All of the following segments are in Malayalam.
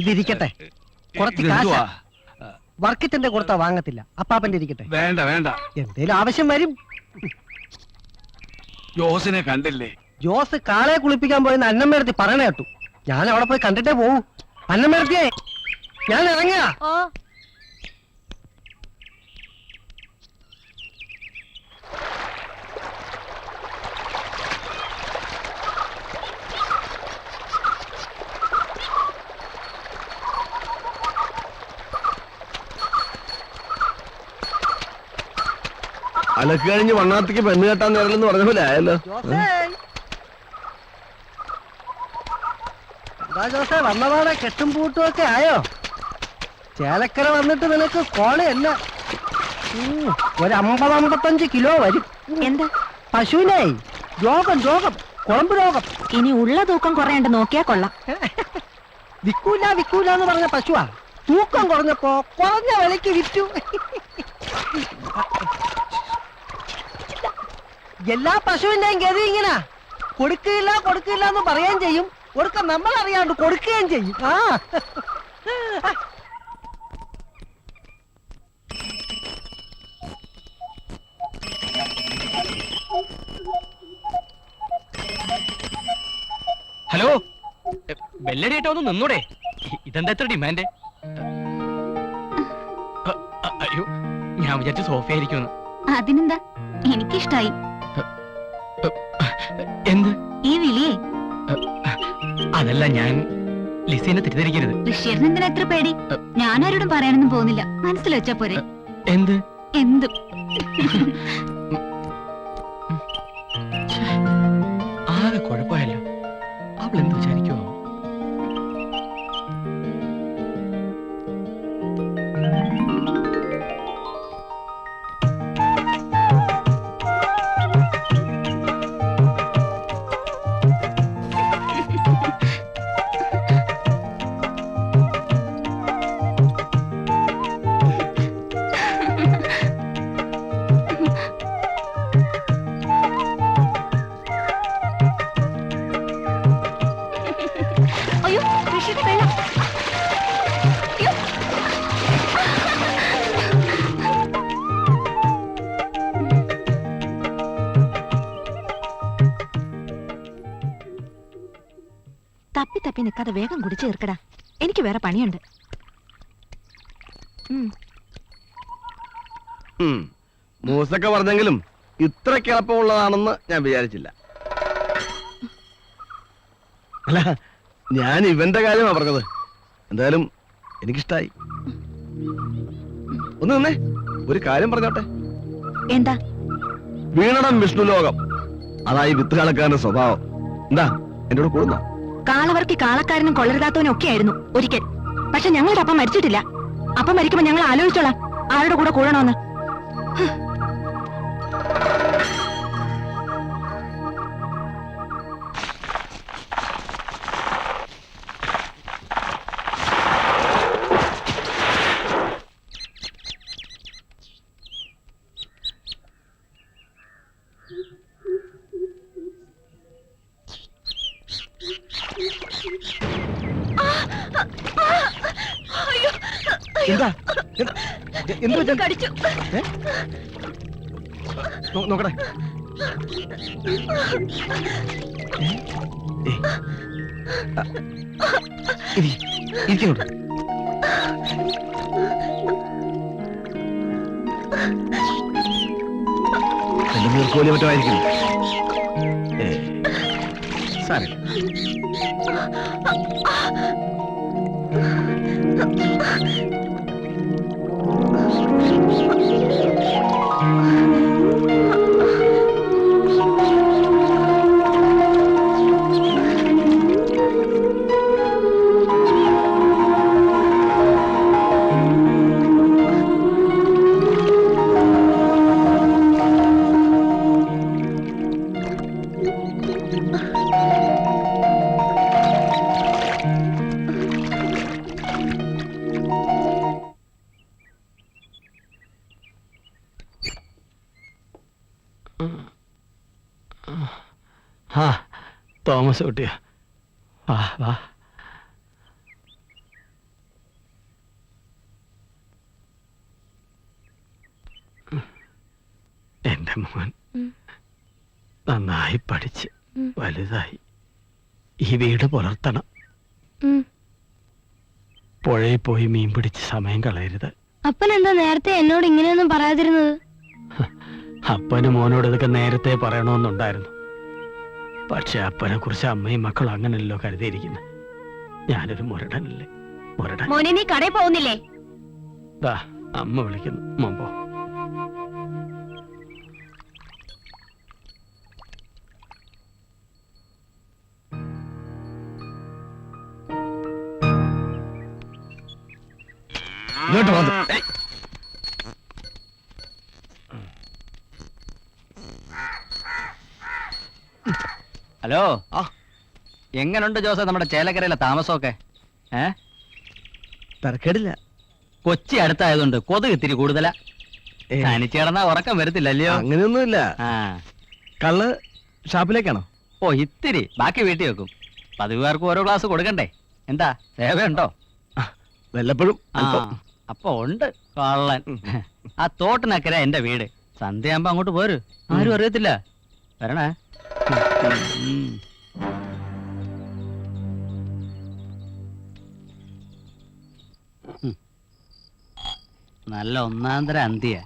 ഇതിരിക്കട്ടെ കുറച്ച്? കാശാ. വർക്കറ്റിന്റെ കൊടുത്താ വാങ്ങത്തില്ല. അപ്പാപ്പന്റെ ഇരിക്കട്ടെ. വേണ്ട വേണ്ട. എന്തേലും ആവശ്യം വരും. ജോസിനെ കണ്ടില്ലേ? ജോസ് കാളെ കുളിപ്പിക്കാൻ പോയെന്ന് അന്നമ്മേടത്തി പറയണ കേട്ടു. ഞാൻ അവിടെ പോയി കണ്ടിട്ടേ പോവൂ. അന്നമ്മേടത്തിയേ ഞാൻ ഇറങ്ങിയ ഓ അലക്ക് കഴിഞ്ഞ് വണ്ണാത്തിക്ക് പെണ്ണ് കെട്ടാൻ നേരലെന്ന് പറഞ്ഞ പോലെ ആയല്ലോ. ജോസേ. വന്നപാടെ കെട്ടും പൂട്ടും ഒക്കെ ആയോ? ചേലക്കര വന്നിട്ട് നിനക്ക് കോളയല്ല ഒരു അമ്പത് അമ്പത്തഞ്ച് കിലോ വരും. എന്താ? പശുവിനായി. രോഗം രോഗം കുളമ്പ് രോഗം. ഇനി ഉള്ള തൂക്കം കുറയണ്ട് നോക്കിയാ കൊള്ളാം. വിക്കൂല വിക്കൂല എന്ന് പറഞ്ഞ പശുവാ. തൂക്കം കുറഞ്ഞപ്പോ കുറഞ്ഞ വിലയ്ക്ക് വിറ്റു. എല്ലാ പശുവിന്റെയും ഗതി ഇങ്ങനെ. കൊടുക്കില്ല കൊടുക്കില്ല എന്ന് പറയുകയും ചെയ്യും. കൊടുക്ക നമ്മൾ അറിയാണ്ട് കൊടുക്കുകയും ചെയ്യും. ആ. ഹലോ. എ, ബെല്ലടിയായിട്ട് ഒന്ന് നിന്നൂടെ. ഇതെന്താ എത്ര ഡിമാൻഡ്? അയ്യോ ഞാൻ വിചാരിച്ചു സോഫ ആയിരിക്കും അതിനെന്താ? എനിക്കിഷ്ടായി. എന്ത്? ഈ വിളിയേ അതല്ല ഞാൻ ലിസീനെ തെറ്റിദ്ധരിക്കരുത്. ബഷീറിന് എന്തിനാ എത്ര പേടി? ഞാനാരോടും പറയാനൊന്നും പോകുന്നില്ല. മനസ്സിൽ വെച്ചാ പോരെ. എന്ത്? എന്തും? ആകെ കുഴപ്പമായല്ലോ. അവൾ എന്ത് വിചാരിക്കുമോ തപ്പി നിൽക്കാതെ വേഗം കുടിച്ചു തീർക്കടാ. എനിക്ക് വേറെ പണിയുണ്ട്. മൂസൊക്കെ പറഞ്ഞെങ്കിലും ഇത്ര കിളപ്പമുള്ളതാണെന്ന് ഞാൻ വിചാരിച്ചില്ല. അല്ല ഞാൻ ഇവന്റെ കാര്യമാണ് പറഞ്ഞത്. എന്തായാലും എനിക്കിഷ്ടായി. ഒന്ന് നിന്നേ ഒരു കാര്യം പറഞ്ഞോട്ടെ. എന്താ? വീണടം വിഷ്ണു ലോകം. അതായി വിത്ത് കളക്കാരന്റെ സ്വഭാവം. എന്താ എന്നോട് കൂടെ കൂടുന്നോ? കാളവർക്ക് കാളക്കാരനും കൊള്ളരുതാത്തവനും ഒക്കെ ആയിരുന്നു ഒരിക്കൽ. പക്ഷെ ഞങ്ങളുടെ അപ്പം മരിച്ചിട്ടില്ല. അപ്പം മരിക്കുമ്പോ ഞങ്ങൾ ആലോചിച്ചോളാം ആരുടെ കൂടെ കൂടണമെന്ന് എന്താ? എന്ത്? കടിച്ചു. നോക്കട്ടെ. ഇരിക്കണോട്ട് എന്റെ നീർക്കോലി മറ്റുമായിരിക്കും തോമസ് കുട്ടിയാ. വാ വാ. എന്റെ മോൻ നന്നായി പഠിച്ച് വലുതായി. ഈ വീട് പുലർത്തണം. പുഴയിൽ പോയി മീൻ പിടിച്ച് സമയം കളയരുത്. അപ്പൻ എന്താ നേരത്തെ എന്നോട് ഇങ്ങനെയൊന്നും പറയാതിരുന്നത്? അപ്പന് മോനോട് ഇതൊക്കെ നേരത്തെ പറയണമെന്നുണ്ടായിരുന്നു. പക്ഷെ അപ്പനെ കുറിച്ച് അമ്മയും മക്കളും അങ്ങനല്ലോ കരുതിയിരിക്കുന്നത് ഞാനൊരു മുരടനല്ലേ. മുരടൻ. മോനെ നീ കടയിൽ പോകുന്നില്ലേ? ദാ അമ്മ വിളിക്കുന്നു. മോൻ പോ. ഹലോ? ആ. എങ്ങനുണ്ട് ജോസ നമ്മുടെ ചേലക്കരയിലെ താമസമൊക്കെ? ഏ? തരക്കേടില്ല. കൊച്ചി അടുത്തായതുകൊണ്ട് കൊതുക് ഇത്തിരി കൂടുതലാ. ഏയ്, തനിച്ച് കിടന്നാ ഉറക്കം വരത്തില്ല അല്ലയോ അങ്ങനെയൊന്നുമില്ല. ആ. കള്ള് ഷാപ്പിലേക്കാണോ? ഓ ഇത്തിരി. ബാക്കി വീട്ടിൽ വെക്കും. പതിവുകാർക്ക് ഓരോ ഗ്ലാസ് കൊടുക്കണ്ടേ? എന്താ? സേവയുണ്ടോ? വല്ലപ്പോഴും ആ അല്പം. അപ്പൊ ഉണ്ട്. കള്ളൻ. ആ തോട്ടിനക്കര എന്റെ വീട്. സന്ധ്യയാകുമ്പോ അങ്ങോട്ട് പോരു. ആരും അറിയത്തില്ല. വരണേ. നല്ല ഒന്നാന്തര അന്തിയ.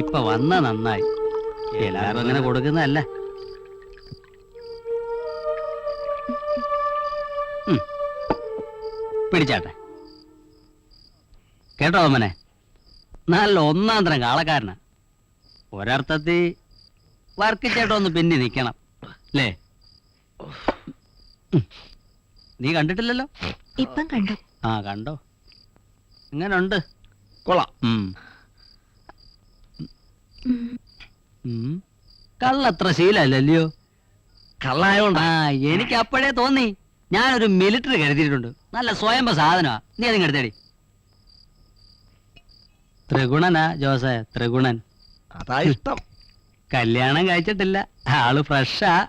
ഇപ്പൊ വന്ന നന്നായി. എല്ലാരും അങ്ങനെ കൊടുക്കുന്നതല്ല. പിടിച്ചാട്ടെ. കേട്ടോ അമ്മനെ നല്ല ഒന്നാന്തരം തരം കാളക്കാരനാ. ഒരർത്ഥത്തിൽ വർക്ക് ചേട്ടൊന്ന് പിന്നെ നിക്കണം. അല്ലേ നീ കണ്ടിട്ടില്ലല്ലോ? ഇപ്പം കണ്ടു. ആ കണ്ടോ? എങ്ങനുണ്ട് കൊള്ളാം. ഉം. ഉം. കള്ളത്ര ശീലല്ലല്ലയോ? കള്ളായോണ്ട്? ആ എനിക്ക് അപ്പോഴേ തോന്നി. ഞാനൊരു മിലിറ്ററി കരുതിയിട്ടുണ്ട്. നല്ല സ്വയംഭ സാധനമാ. നീ അതിങ്ങ് എടുത്തേടി. ത്രിഗുണനാ ജോസേ ത്രിഗുണൻ. അതാ ഇഷ്ടം. കല്യാണം കഴിച്ചിട്ടില്ല. ആൾ ഫ്രഷാ.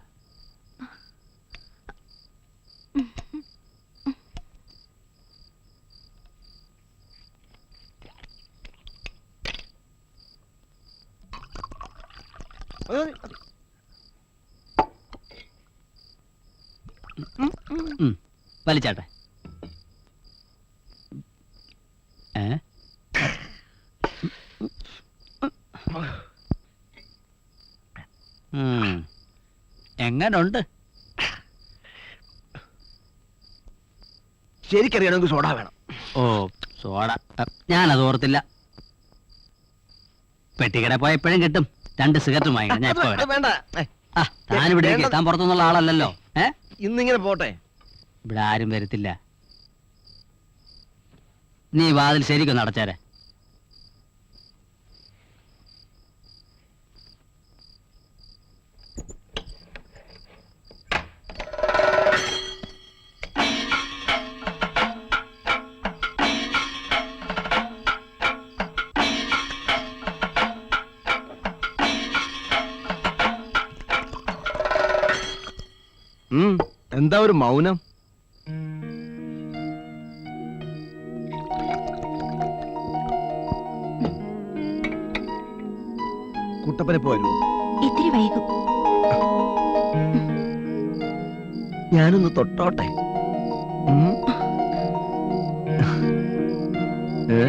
വലിച്ചാട്ടെ. ഏ. എങ്ങനുണ്ട്? ശരിക്കറിയണമെങ്കിൽ സോഡ വേണം. ഓ സോഡ. ഞാനത് ഓർത്തില്ല. പെട്ടിക്കട പോയ എപ്പോഴും കിട്ടും. രണ്ട് സിഗരറ്റ് വാങ്ങിക്കണം. ഞാൻ ഇപ്പൊ വരാം. വേണ്ട. ആ താനിവിടെ ഇരിക്ക്. താൻ പുറത്തുനിന്നുള്ള ആളല്ലല്ലോ. ഏ? ഇന്നിങ്ങനെ പോട്ടെ. ഇവിടെ ആരും വരത്തില്ല. നീ വാതിൽ ശരിക്കൊന്ന് അടച്ചേരെ. എന്താ ഒരു മൗനം കുട്ടപ്പനെ പോയല്ലോ ഇത്തിരി വൈകും ഞാനൊന്ന് തൊട്ടോട്ടെ. ഏ?